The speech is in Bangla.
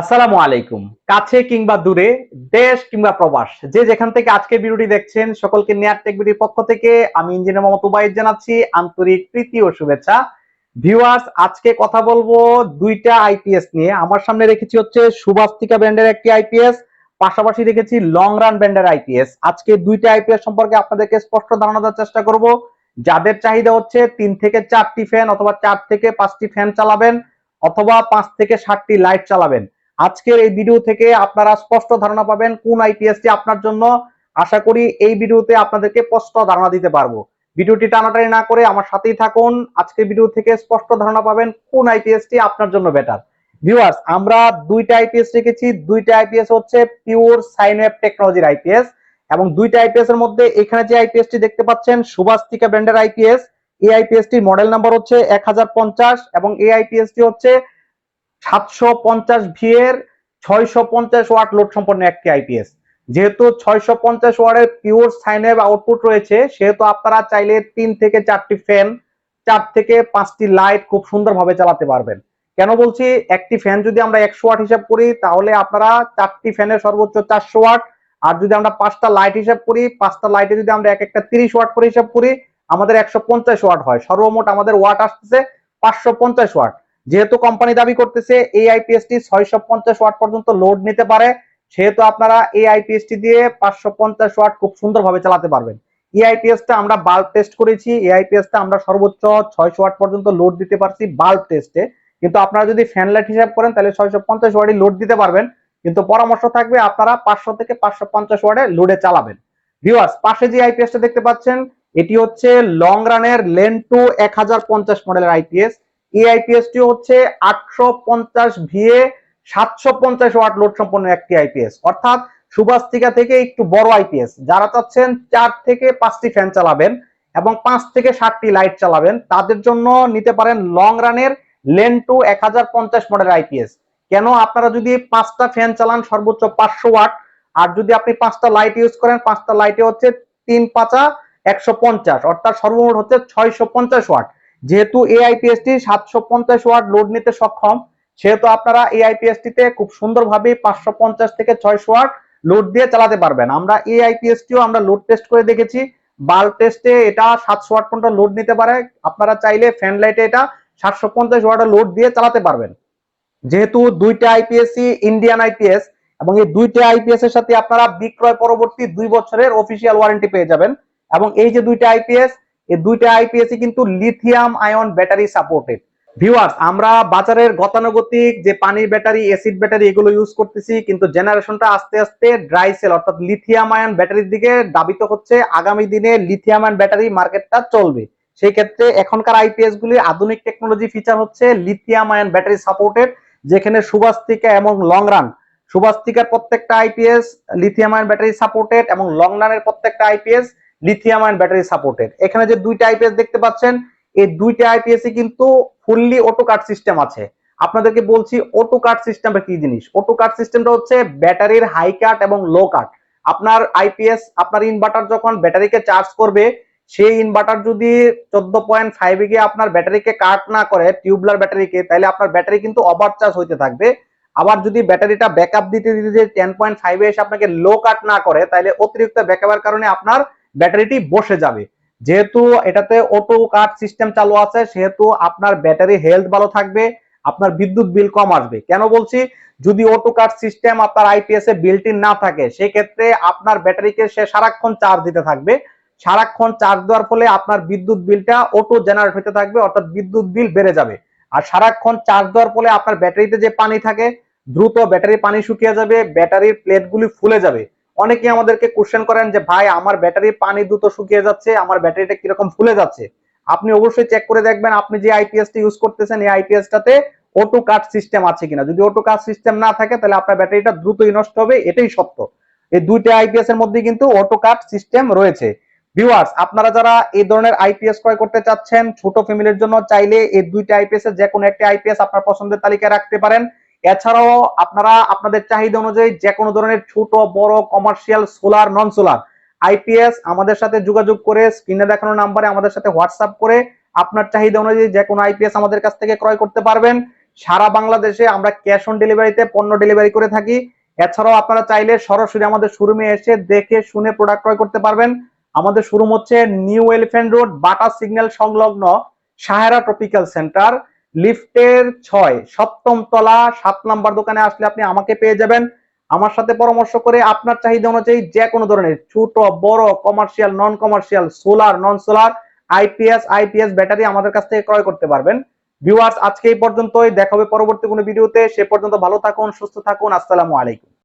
আসসালামু আলাইকুম। কাছে কিংবা দূরে, দেশ কিংবা প্রবাস, যে যেখান থেকে আজকে ভিডিওটি দেখছেন, সকলকে নেয়ার টেক ভিডিওর পক্ষ থেকে আমি ইঞ্জিনিয়ার মোহাম্মদ উবাইদ জানাচ্ছি। আন্তরিক প্রীতি ও শুভেচ্ছা। ভিউয়ার্স, আজকে কথা বলব দুইটা আইপিএস নিয়ে। আমার সামনে রেখেছি হচ্ছে সুভাস্তিকা ব্র্যান্ডের একটি আইপিএস পাশাপাশি রেখেছি লং রান ব্র্যান্ডের আইপিএস আজকে দুইটা আইপিএস সম্পর্কে আপনাদেরকে স্পষ্ট ধারণা দেওয়ার চেষ্টা করব। যাদের চাহিদা হচ্ছে তিন থেকে চারটি ফ্যান অথবা চার থেকে পাঁচটি ফ্যান চালাবেন, অথবা পাঁচ থেকে ষাটটি লাইট চালাবেন। আজকের এই ভিডিও থেকে আপনারা স্পষ্ট ধারণা পাবেন কোন আইপিএসটি আপনার জন্য আশা করি এই ভিডিওতে আপনাদেরকে স্পষ্ট ধারণা দিতে পারব ভিডিওটি টানাটানি না করে আমার সাথেই থাকুন আজকের ভিডিও থেকে স্পষ্ট ধারণা পাবেন কোন আইপিএসটি আপনার জন্য বেটার ভিউয়ার্স আমরা দুইটা আইপিএস রেখেছি দুইটা আইপিএস হচ্ছে পিওর সাইনওয়েভ টেকনোলজির আইপিএস এবং দুইটা আইপিএস এর মধ্যে এখানে যে আইপিএসটি দেখতে পাচ্ছেন সুভাস্তিকা ব্র্যান্ডের আইপিএস এই আইপিএসটির মডেল নাম্বার হচ্ছে এক হাজার পঞ্চাশ এবং এই আইপিএসটি হচ্ছে সাতশো পঞ্চাশ ভি এর ছয়শো পঞ্চাশ ওয়াট লোড সম্পন্ন একটি আইপিএস। যেহেতু ছয়শো পঞ্চাশ ওয়াটের পিওর সাইনেব আউটপুট রয়েছে, সেহেতু আপনারা চাইলে তিন থেকে চারটি ফ্যান, চার থেকে পাঁচটি লাইট খুব সুন্দরভাবে চালাতে পারবেন। কেন বলছি একটি ফ্যান যদি আমরা একশো ওয়াট হিসাব করি, তাহলে আপনারা চারটি ফ্যানের সর্বোচ্চ চারশো ওয়াট, আর যদি আমরা পাঁচটা লাইট হিসাব করি, পাঁচটা লাইটে যদি আমরা এক একটা তিরিশ ওয়াট করে হিসাব করি, আমাদের একশো পঞ্চাশ ওয়াট হয়। সর্বমোট আমাদের ওয়াট আসতেছে পাঁচশো পঞ্চাশ ওয়াট। যেহেতু কোম্পানি দাবি করতেছে এই আইপিএসটি ছয়শো পঞ্চাশ ওয়াট পর্যন্ত লোড নিতে পারে, সেহেতু আপনারা এই আইপিএসটি দিয়ে পাঁচশো পঞ্চাশ ওয়াট খুব সুন্দরভাবে চালাতে পারবেন। এই আইপিএসটা আমরা বাল্ব টেস্ট করেছি, এই আইপিএসটা আমরা সর্বোচ্চ ছয়শো ওয়াট পর্যন্ত লোড দিতে পারছি বাল্ব টেস্টে কিন্তু আপনারা যদি ফ্যান লাইট হিসাব করেন, তাহলে ছয়শো পঞ্চাশ ওয়াটই লোড দিতে পারবেন। কিন্তু পরামর্শ থাকবে আপনারা পাঁচশো থেকে পাঁচশো পঞ্চাশ ওয়াটে লোডে চালাবেন। ভিউয়ার্স পাশে যে আইপিএসটা দেখতে পাচ্ছেন, এটি হচ্ছে লং রানের লেন টু এক হাজার পঞ্চাশ মডেলের আইপিএস এই আইপিএসটি হচ্ছে আটশো পঞ্চাশ ভিএ, সাতশো পঞ্চাশ ওয়াট লোড সম্পন্ন একটি আইপিএস অর্থাৎ সুভাস্তিকা থেকে একটু বড় আইপিএস যারা চাচ্ছেন চার থেকে পাঁচটি ফ্যান চালাবেন এবং পাঁচ থেকে ষাটটি লাইট চালাবেন, তাদের জন্য নিতে পারেন লং রানের লেন টু এক হাজার পঞ্চাশ মডেল আইপিএস কেন? আপনারা যদি পাঁচটা ফ্যান চালান সর্বোচ্চ পাঁচশো ওয়াট, আর যদি আপনি পাঁচটা লাইট ইউজ করেন, পাঁচটা লাইটে হচ্ছে তিন পাঁচা একশো পঞ্চাশ, অর্থাৎ সর্বমোট হচ্ছে ছয়শো পঞ্চাশ ওয়াট। যেহেতু এই আইপিএসটি সাতশো পঞ্চাশ ওয়াট লোড নিতে সক্ষম, সেহেতু আপনারা এই আইপিএসটিতে খুব সুন্দরভাবে পাঁচশো পঞ্চাশ থেকে ছয়শো ওয়াট লোড দিয়ে চালাতে পারবেন। আমরা এই আইপিএসটিও আমরা লোড টেস্ট করে দেখেছি। বাল্ব টেস্টে এটা সাতশো ওয়াট পর্যন্ত লোড নিতে পারে। আপনারা চাইলে ফ্যান লাইটে এটা সাতশো পঞ্চাশ ওয়াটের লোড দিয়ে চালাতে পারবেন। যেহেতু দুইটা আইপিএসই ইন্ডিয়ান আইপিএস এবং এই দুইটা আইপিএস এর সাথে আপনারা বিক্রয় পরবর্তী দুই বছরের অফিসিয়াল ওয়ারেন্টি পেয়ে যাবেন। এবং এই যে দুইটা আইপিএস এই দুইটা আইপিএস কিন্তু lithium ion battery supported viewers আমরা বাজারের গতানুগতিক যে পানির ব্যাটারি অ্যাসিড ব্যাটারি এগুলো ইউজ করতেছি, কিন্তু জেনারেশনটা আস্তে আস্তে ড্রাই সেল অর্থাৎ লিথিয়াম আয়ন ব্যাটারির দিকে দাবিত হচ্ছে। আগামী দিনে লিথিয়াম আয়ন ব্যাটারি মার্কেটটা চলবে। সেই ক্ষেত্রে এখনকার আইপিএস গুলির আধুনিক টেকনোলজি ফিচার হচ্ছে লিথিয়াম আয়ন ব্যাটারি সাপোর্টেড যেখানে সুভাস্তিকা এবং লং রান সুভাস্তিকার প্রত্যেকটা IPS lithium ion battery supported এবং লং রানের প্রত্যেকটা IPS lithium ion battery supported এখানে যে দুইটা আইপিএস দেখতে পাচ্ছেন, এই দুইটা আইপিএস কিন্তু ফুললি অটো কাট সিস্টেম আছে। আপনাদেরকে বলছি অটো কাট সিস্টেমটা কি জিনিস? অটো কাট সিস্টেমটা হচ্ছে ব্যাটারির হাই কাট এবং লো কাট আপনার আইপিএস আপনার ইনভার্টার যখন ব্যাটারিকে চার্জ করবে, সেই ইনভার্টার যদি চোদ্দ পয়েন্ট ফাইভ গিয়ে আপনার ব্যাটারিকে কাট না করে টিউবলার ব্যাটারিকে তাহলে আপনার ব্যাটারি কিন্তু ওভার চার্জ হইতে থাকবে। আবার যদি ব্যাটারিটা ব্যাকআপ দিতে দিতে টেন পয়েন্ট ফাইভে এসে আপনাকে লো কাট না করে, তাহলে অতিরিক্ত ব্যাকআপের কারণে আপনার ব্যাটারিটি বসে যাবে। যেহেতু এটাতে অটো কাট সিস্টেম চালু আছে, সেহেতু আপনার ব্যাটারি হেলথ ভালো থাকবে, আপনার বিদ্যুৎ বিল কম আসবে। কেন বলছি? যদি অটো কাট সিস্টেম আপনার আইপিএস এ বিল্ট না থাকে, সেক্ষেত্রে আপনার ব্যাটারিকে সে সারাক্ষণ চার্জ দিতে থাকবে। সারাক্ষণ চার্জ দেওয়ার ফলে আপনার বিদ্যুৎ বিলটা অটো জেনারেট হতে থাকবে, অর্থাৎ বিদ্যুৎ বিল বেড়ে যাবে। আর সারাক্ষণ চার্জ দেওয়ার ফলে আপনার ব্যাটারিতে যে পানি থাকে, দ্রুত ব্যাটারি পানি শুকিয়ে যাবে, ব্যাটারির প্লেটগুলি ফুলে যাবে। অনেকে আমাদেরকে কোশ্চেন করেন যে, ভাই, আমার ব্যাটারি পানি দ্রুত শুকিয়ে যাচ্ছে, আমার ব্যাটারিটা কীরকম ফুলে যাচ্ছে? আপনি অবশ্যই চেক করে দেখবেন, আপনি যে আইপিএসটি ইউজ করতেছেন, এই আইপিএসটাতে অটো কাট সিস্টেম আছে কিনা। যদি অটো কাট সিস্টেম না থাকে, তাহলে আপনার ব্যাটারিটা দ্রুতই নষ্ট হবে, এটাই সত্য। এই দুইটা আইপিএস এর মধ্যে কিন্তু অটো কাট সিস্টেম রয়েছে। ভিউয়ার্স আপনারা যারা এই ধরনের আইপিএস ক্রয় করতে চাচ্ছেন, ছোট ফ্যামিলির জন্য চাইলে এই দুইটা আইপিএস এর যে কোনো একটা আইপিএস আপনার পছন্দের তালিকায় রাখতে পারেন। এছাড়াও আপনারা আপনাদের চাহিদা অনুযায়ী যে কোনো ধরনের ছোট, বড় commercial solar non solar IPS আমাদের সাথে যোগাযোগ করে স্ক্রিনে দেখানো নাম্বারে আমাদের সাথে হোয়াটসঅ্যাপ করে আপনার চাহিদা অনুযায়ী যে কোনো আইপিএস আমাদের কাছ থেকে ক্রয় করতে পারবেন। সারা বাংলাদেশে আমরা ক্যাশ অন ডেলিভারিতে পণ্য ডেলিভারি করে থাকি। এছাড়াও আপনারা চাইলে সরাসরি আমাদের শোরুমে এসে দেখে, শুনে প্রোডাক্ট ক্রয় করতে পারবেন। আমাদের শোরুম হচ্ছে New Elephant Road Bata signal সংলগ্ন সাহেরা ট্রপিক্যাল সেন্টার লিফটের ছয়, সপ্তম তলা, সাত নাম্বার দোকানে আসলে আপনি আমাকে পেয়ে যাবেন। আমার সাথে পরামর্শ করে আপনার চাহিদা অনুযায়ী যে কোনো ধরনের ছোট, বড় commercial non commercial solar non solar IPS IPS battery আমাদের কাছ থেকে ক্রয় করতে পারবেন। ভিউয়ার্স আজকে এই পর্যন্তই। দেখা হবে পরবর্তী কোনো ভিডিওতে। সে পর্যন্ত ভালো থাকুন, সুস্থ থাকুন। আসসালামু আলাইকুম।